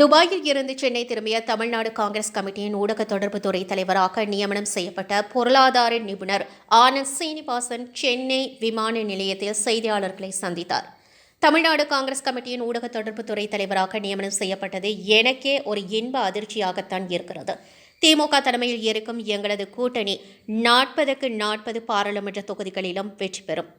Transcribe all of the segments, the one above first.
துபாயில் இருந்து சென்னை திரும்பிய தமிழ்நாடு காங்கிரஸ் கமிட்டியின் ஊடக தொடர்பு துறை தலைவராக நியமனம் செய்யப்பட்ட பொருளாதார நிபுணர் ஆனந்த் சீனிவாசன் சென்னை விமான நிலையத்தில் செய்தியாளர்களை சந்தித்தார். தமிழ்நாடு காங்கிரஸ் கமிட்டியின் ஊடக தொடர்பு துறை தலைவராக நியமனம் செய்யப்பட்டது எனக்கே ஒரு இன்ப அதிர்ச்சியாகத்தான் இருக்கிறது. திமுக தலைமையில் இருக்கும் எங்களது கூட்டணி நாற்பதுக்கு நாற்பது பாராளுமன்ற தொகுதிகளிலும் வெற்றி பெறும்.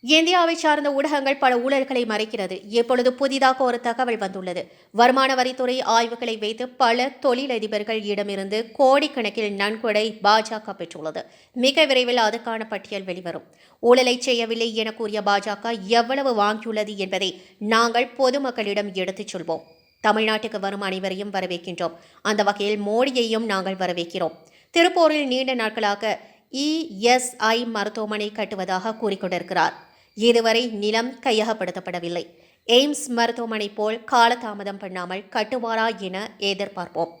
இந்தியாவை சார்ந்த ஊடகங்கள் பல ஊழல்களை மறைக்கிறது. இப்பொழுது புதிதாக ஒரு தகவல் வந்துள்ளது. வருமான வரித்துறை ஆய்வுகளை வைத்து பல தொழிலதிபர்கள் இடமிருந்து கோடிக்கணக்கில் நன்கொடை பாஜக பெற்றுள்ளது. மிக விரைவில் அதுக்கான பட்டியல் வெளிவரும். ஊழலை செய்யவில்லை என கூறிய பாஜக எவ்வளவு வாங்கியுள்ளது என்பதை நாங்கள் பொதுமக்களிடம் எடுத்துச் சொல்வோம். தமிழ்நாட்டுக்கு வரும் அனைவரையும் வரவேற்கின்றோம். அந்த வகையில் மோடியையும் நாங்கள் வரவேற்கிறோம். திருப்பூரில் நீண்ட நாட்களாக இஎஸ்ஐ மருத்துவமனை கட்டுவதாக கூறிக்கொண்டிருக்கிறார். இதுவரை நிலம் கையகப்படுத்தப்படவில்லை. எய்ம்ஸ் மருத்துவமனை போல் காலதாமதம் பண்ணாமல் கட்டுவாரா என எதிர்பார்ப்போம்.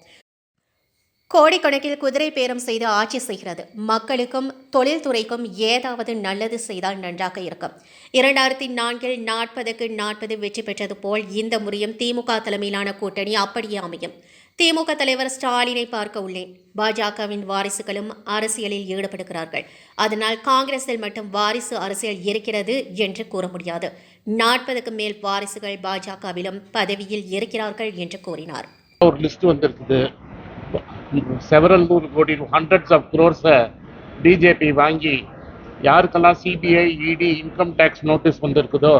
கோடிக்கணக்கில் குதிரை பேரம் செய்து ஆட்சி செய்கிறது. மக்களுக்கும் தொழில்துறைக்கும் ஏதாவது நல்லது செய்தால் நன்றாக இருக்கும். இரண்டாயிரத்தி நான்கில் நாற்பதுக்கு நாற்பது வெற்றி பெற்றது போல் இந்த முறையும் திமுக தலைமையிலான கூட்டணி அப்படியே அமையும். திமுக தலைவர் ஸ்டாலினை பார்க்க உள்ளேன். பாஜகவின் வாரிசுகளும் அரசியலில் ஈடுபடுகிறார்கள். அதனால் காங்கிரஸில் மட்டும் வாரிசு அரசியல் இருக்கிறது என்று கூற முடியாது. நாற்பதுக்கு மேல் வாரிசுகள் பாஜகவிலும் பதவியில் இருக்கிறார்கள் என்று கூறினார். ஒரு லிஸ்ட் வந்திருக்குது. செவரல் நூறு கோடி ஹண்ட்ரட்ஸ் ஆஃப் குரோர்ஸை பிஜேபி வாங்கி யாருக்கெல்லாம் சிபிஐ இடி இன்கம் டேக்ஸ் நோட்டீஸ் வந்திருக்குதோ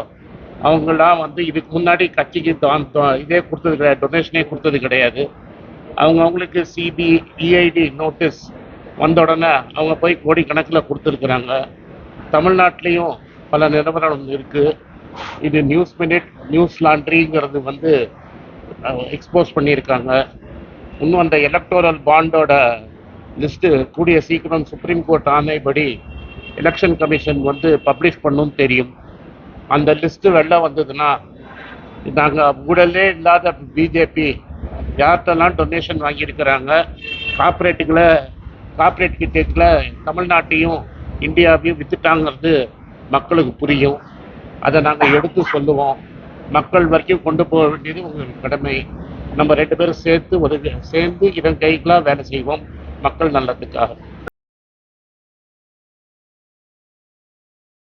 அவங்களாம் வந்து இதுக்கு முன்னாடி கட்சிக்கு தான் இதே கொடுத்தது கிடையாது டொனேஷனே கொடுத்தது கிடையாது. அவங்க அவங்களுக்கு சிபி இஐடி நோட்டீஸ் வந்த உடனே அவங்க போய் கோடிக்கணக்கில் கொடுத்துருக்குறாங்க. தமிழ்நாட்டிலையும் பல நிலவரம் இருக்குது இது நியூஸ் மினிட் நியூஸ் லாண்ட்ரிங்கிறது வந்து எக்ஸ்போஸ் பண்ணியிருக்காங்க. இன்னும் அந்த எலக்டோரல் பாண்டோட லிஸ்ட்டு கூடிய சீக்கிரம் சுப்ரீம் கோர்ட் ஆணைப்படி எலெக்ஷன் கமிஷன் வந்து பப்ளிஷ் பண்ணும் தெரியும். அந்த லிஸ்ட்டு வெளில வந்ததுன்னா நாங்கள் ஊழலே இல்லாத பிஜேபி யார்கிட்டலாம் டொனேஷன் வாங்கியிருக்கிறாங்க கார்ப்பரேட்டுகளை கார்ப்பரேட் கிட்டத்தில் தமிழ்நாட்டையும் இந்தியாவையும் வித்துட்டாங்கிறது மக்களுக்கு புரியும். அதை நாங்கள் எடுத்து சொல்லுவோம். மக்கள் வரைக்கும் கொண்டு போக வேண்டியது உங்கள் கடமை. நம்ம ரெண்டு பேரும் சேர்த்து உதவி சேர்ந்து இதன் கைகளாக வேலை செய்வோம். மக்கள் நல்லதுக்காக.